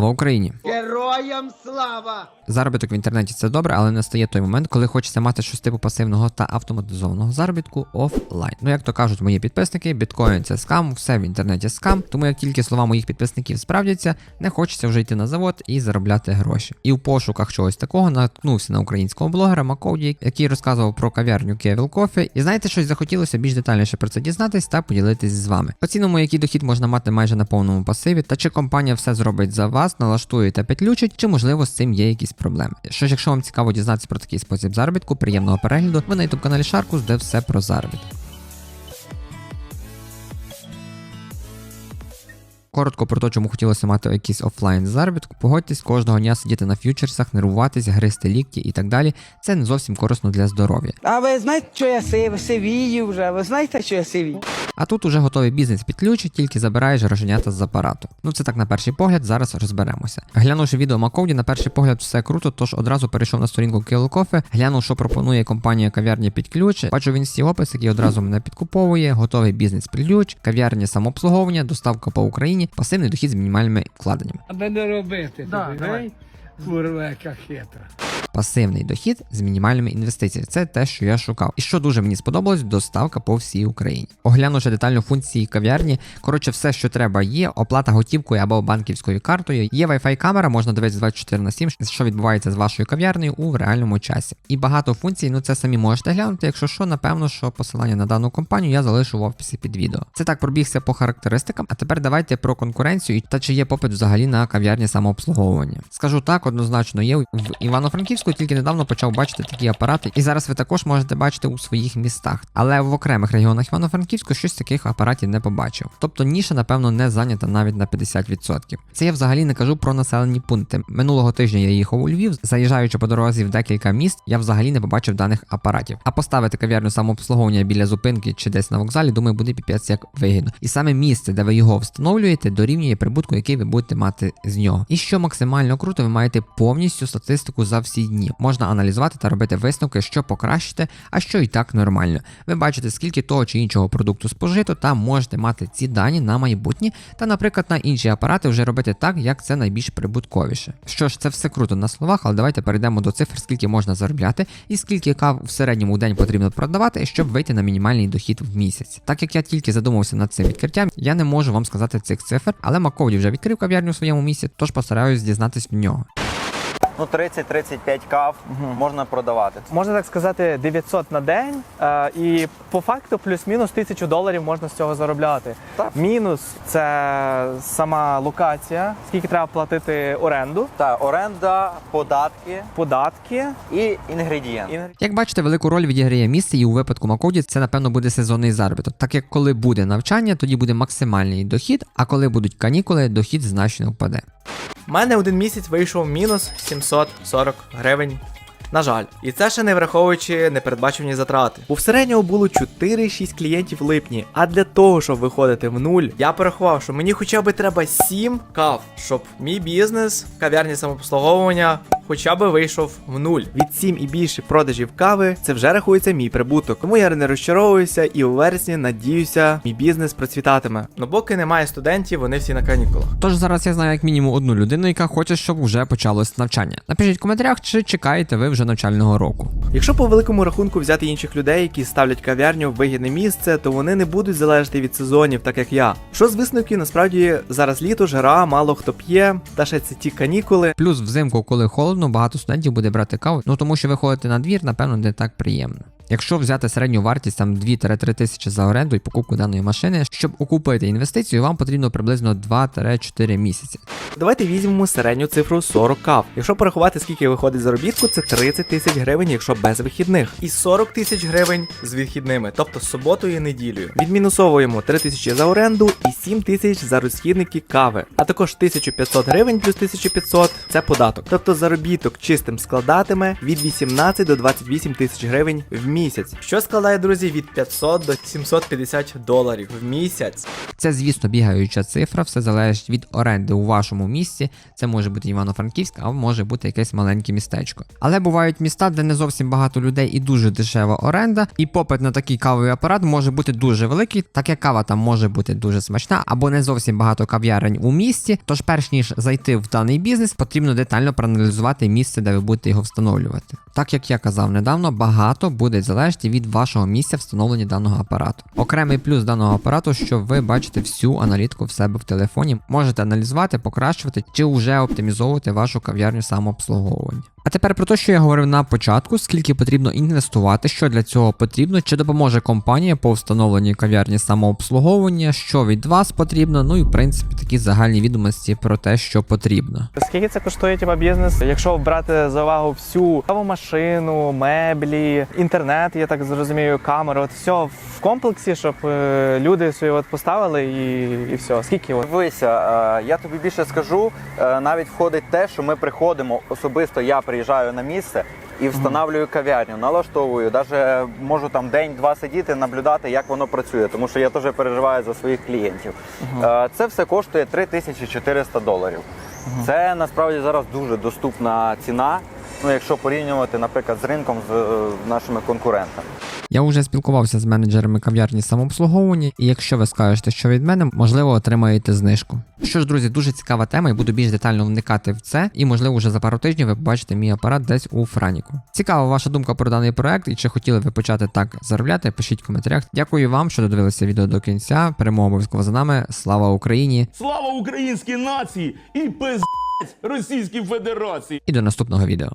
Слава Україні! Героям слава! Заробіток в інтернеті це добре, але настає той момент, коли хочеться мати щось типу пасивного та автоматизованого заробітку офлайн. Ну як то кажуть мої підписники, біткоін це скам, все в інтернеті скам. Тому як тільки слова моїх підписників справдяться, не хочеться вже йти на завод і заробляти гроші. І в пошуках чогось такого наткнувся на українського блогера Макоуді, який розказував про кав'ярню Kevil Coffee. І знаєте, щось захотілося більш детальніше про це дізнатись та поділитись з вами. Оцінимо, який дохід можна мати майже на повному пасиві, та чи компанія все зробить за вас, налаштує та підключить, чи можливо з цим є якісь проблеми. Що ж, якщо вам цікаво дізнатися про такий спосіб заробітку, приємного перегляду, ви на youtube каналі Шаркус, де все про заробіток. Коротко про те, чому хотілося мати якийсь офлайн заробіток, погодьтесь кожного дня сидіти на ф'ючерсах, нервуватись, гризти лікті і так далі. Це не зовсім корисно для здоров'я. А ви знаєте, що я сивію вже? Ви знаєте, що я сивію? А тут уже готовий бізнес під ключ, тільки забираєш грошенята з апарату. Ну це так на перший погляд, зараз розберемося. Глянувши відео Маковді, на перший погляд все круто, тож одразу перейшов на сторінку Kill Coffee, глянув, що пропонує компанія кав'ярня під ключ. Бачу він всі опис, який одразу мене підкуповує, готовий бізнес під ключ, кав'ярня самообслуговування, доставка по Україні, пасивний дохід з мінімальними вкладеннями. Аби не робити Да, тобі, давай. Курва, яка хитра. Пасивний дохід з мінімальними інвестиціями. Це те, що я шукав. І що дуже мені сподобалось, доставка по всій Україні. Оглянувши детально функції кав'ярні, коротше, все, що треба, є. Оплата готівкою або банківською картою. Є Wi-Fi камера, можна дивитися 24 на 7, що відбувається з вашою кав'ярнею у реальному часі. І багато функцій, ну це самі можете глянути. Якщо що, напевно, що посилання на дану компанію я залишу в описі під відео. Це так пробігся по характеристикам. А тепер давайте про конкуренцію та чи є попит взагалі на кав'ярні самообслуговування. Скажу так, однозначно є в Івано-Франківську, тільки недавно почав бачити такі апарати, і зараз ви також можете бачити у своїх містах. Але в окремих регіонах Івано-Франківську щось таких апаратів не побачив. Тобто ніша, напевно, не зайнята навіть на 50%. Це я взагалі не кажу про населені пункти. Минулого тижня я їхав у Львів, заїжджаючи по дорозі в декілька міст, я взагалі не побачив даних апаратів. А поставити кав'ярню самообслуговування біля зупинки чи десь на вокзалі, думаю, буде піпець як вигідно. І саме місце, де ви його встановлюєте, дорівнює прибутку, який ви будете мати з нього. І що максимально круто, ви маєте повністю статистику за всі дні. Можна аналізувати та робити висновки, що покращити, а що і так нормально. Ви бачите, скільки того чи іншого продукту спожито, та можете мати ці дані на майбутнє, та, наприклад, на інші апарати вже робити так, як це найбільш прибутковіше. Що ж, це все круто на словах, але давайте перейдемо до цифр, скільки можна заробляти і скільки кав в середньому день потрібно продавати, щоб вийти на мінімальний дохід в місяць. Так як я тільки задумався над цим відкриттям, я не можу вам сказати цих цифр, але Маковді вже відкрив кав'ярню в своєму місці, тож постараюсь дізнатись в нього. Ну, 30-35 кав можна продавати. Можна так сказати, 900 на день, е, і по факту плюс-мінус 1000 доларів можна з цього заробляти. Так. Мінус це сама локація, скільки треба платити оренду, Та оренда, податки податки. і інгредієнти. Як бачите, велику роль відіграє місце, і у випадку Макоді це напевно буде сезонний заробіток, так як коли буде навчання, тоді буде максимальний дохід, а коли будуть канікули, дохід значно впаде. У мене один місяць вийшов мінус 740 гривень. На жаль, і це ще не враховуючи непередбачені затрати. У середньому було 4-6 клієнтів в липні. А для того, щоб виходити в нуль, я порахував, що мені хоча б треба 7 кав, щоб мій бізнес кав'ярні самопослуговування хоча б вийшов в нуль. Від 7 і більше продажів кави це вже рахується мій прибуток. Тому я не розчаровуюся і у вересні надіюся, мій бізнес процвітатиме. Ну поки немає студентів, вони всі на канікулах. Тож зараз я знаю як мінімум одну людину, яка хоче, щоб вже почалось навчання. Напишіть в коментарях, чи чекаєте ви вже навчального року. Якщо по великому рахунку взяти інших людей, які ставлять кав'ярню в вигідне місце, то вони не будуть залежати від сезонів, так як я. Що з висновків, насправді зараз літо, жара, мало хто п'є, та ще це ті канікули. Плюс взимку, коли холодно, багато студентів буде брати каву, ну тому що виходити на двір, напевно, не так приємно. Якщо взяти середню вартість там 2-3 тисячі за оренду і покупку даної машини, щоб окупити інвестицію, вам потрібно приблизно 2-4 місяці. Давайте візьмемо середню цифру 40 кав. Якщо порахувати, скільки виходить заробітку, це 30 тисяч гривень, якщо без вихідних, і 40 тисяч гривень з вихідними, тобто з суботою і неділею. Відмінусовуємо 3 тисячі за оренду і 7 тисяч за розхідники кави, а також 1500 гривень плюс 1500 – це податок. Тобто заробіток чистим складатиме від 18 до 28 тисяч гривень в місяць. Місяць, що складає, друзі, від 500 до 750 доларів в місяць. Це, звісно, бігаюча цифра, все залежить від оренди у вашому місті. Це може бути Івано-Франківськ, а може бути якесь маленьке містечко. Але бувають міста, де не зовсім багато людей і дуже дешева оренда, і попит на такий кавовий апарат може бути дуже великий, так як кава там може бути дуже смачна, або не зовсім багато кав'ярень у місті. Тож, перш ніж зайти в даний бізнес, потрібно детально проаналізувати місце, де ви будете його встановлювати. Так як я казав недавно, багато буде залежати від вашого місця встановлення даного апарату. Окремий плюс даного апарату, що ви бачите всю аналітику в себе в телефоні, можете аналізувати, покращувати чи вже оптимізовувати вашу кав'ярню самообслуговування. А тепер про те, що я говорив на початку, скільки потрібно інвестувати, що для цього потрібно, чи допоможе компанія по встановленню кав'ярні самообслуговування, що від вас потрібно, ну і в принципі такі загальні відомості про те, що потрібно. Скільки це коштує типа бізнес? Якщо брати за увагу всю кавомашину, меблі, інтернет, я так зрозумію, камеру, от все в комплексі, щоб е, люди собі от поставили і, і все. Скільки от? Дивися, е, я тобі більше скажу, е, навіть входить те, що ми приходимо особисто, я приїжджаю на місце і встановлюю кав'ярню, налаштовую, навіть можу там день-два сидіти, наблюдати, як воно працює, тому що я теж переживаю за своїх клієнтів. Е, Це все коштує 3400 доларів. Це насправді зараз дуже доступна ціна. Ну, якщо порівнювати, наприклад, з ринком з е, нашими конкурентами. Я вже спілкувався з менеджерами кав'ярні самообслуговування, і якщо ви скажете, що від мене, можливо, отримаєте знижку. Що ж, друзі, дуже цікава тема, і буду більш детально вникати в це, і можливо вже за пару тижнів ви побачите мій апарат десь у Франіку. Цікава ваша думка про даний проект, і чи хотіли ви почати так заробляти, пишіть в коментарях. Дякую вам, що додивилися відео до кінця. Перемога обов'язково за нами. Слава Україні! Слава українській нації і пиздець Російській Федерації! І до наступного відео.